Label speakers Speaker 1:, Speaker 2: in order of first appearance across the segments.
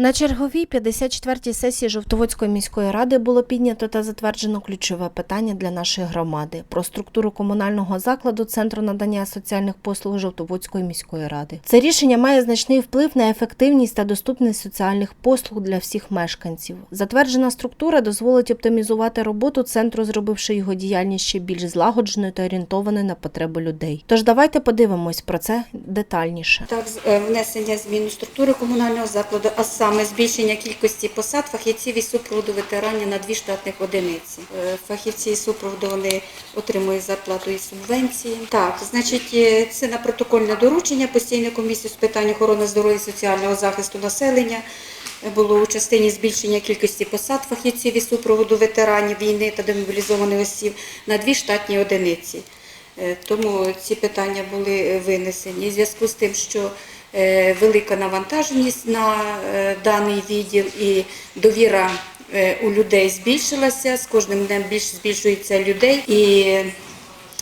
Speaker 1: На черговій 54-й сесії Жовтоводської міської ради було піднято та затверджено ключове питання для нашої громади про структуру комунального закладу Центру надання соціальних послуг Жовтоводської міської ради. Це рішення має значний вплив на ефективність та доступність соціальних послуг для всіх мешканців. Затверджена структура дозволить оптимізувати роботу центру, зробивши його діяльність ще більш злагодженою та орієнтованою на потреби людей. Тож давайте подивимось про це детальніше.
Speaker 2: Так, е, внесення змін у структури комунального закладу, а саме збільшення кількості посад фахівців із супроводу ветеранів на дві штатних одиниці. Е, Фахівці із супроводу вони отримують зарплату і субвенції. Так, значить, е, це на протокольне доручення постійної комісії з питань охорони здоров'я і соціального захисту населення. Було у частині збільшення кількості посад фахівців із супроводу ветеранів війни та демобілізованих осіб на дві штатні одиниці. Е, Тому ці питання були е, винесені. У зв'язку з тим, що е, велика навантаженість на даний відділ і довіра у людей збільшилася, з кожним днем більше збільшується людей. І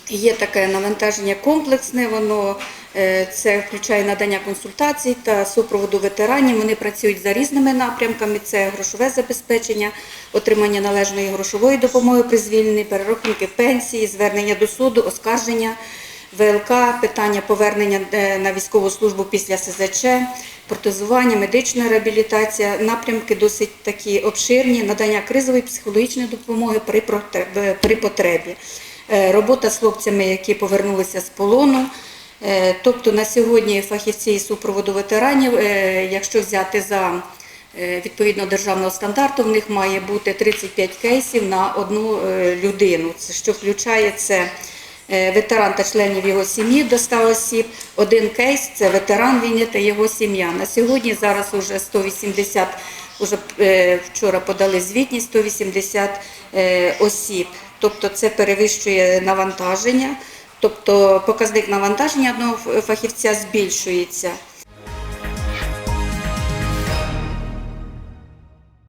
Speaker 2: Є таке навантаження комплексне, воно е, це включає надання консультацій та супроводу ветеранів. Вони працюють за різними напрямками: це грошове забезпечення, отримання належної грошової допомоги при звільненні, перерахунки пенсії, звернення до суду, оскарження. ВЛК, питання повернення е, на військову службу після СЗЧ, протезування, медична реабілітація, напрямки досить такі обширні, надання кризової психологічної допомоги при при потребі. Е, Робота з хлопцями, які повернулися з полону. Е, Тобто на сьогодні фахівці і супроводу ветеранів, е, якщо взяти за відповідно державного стандарту, в них має бути 35 кейсів на одну людину. Що включає це ветеран та членів його сім'ї до 100 осіб. Один кейс це ветеран війни та його сім'я. На сьогодні зараз уже 180, уже е, вчора подали звітність 180 е, осіб. Тобто це перевищує навантаження, тобто показник навантаження одного фахівця збільшується.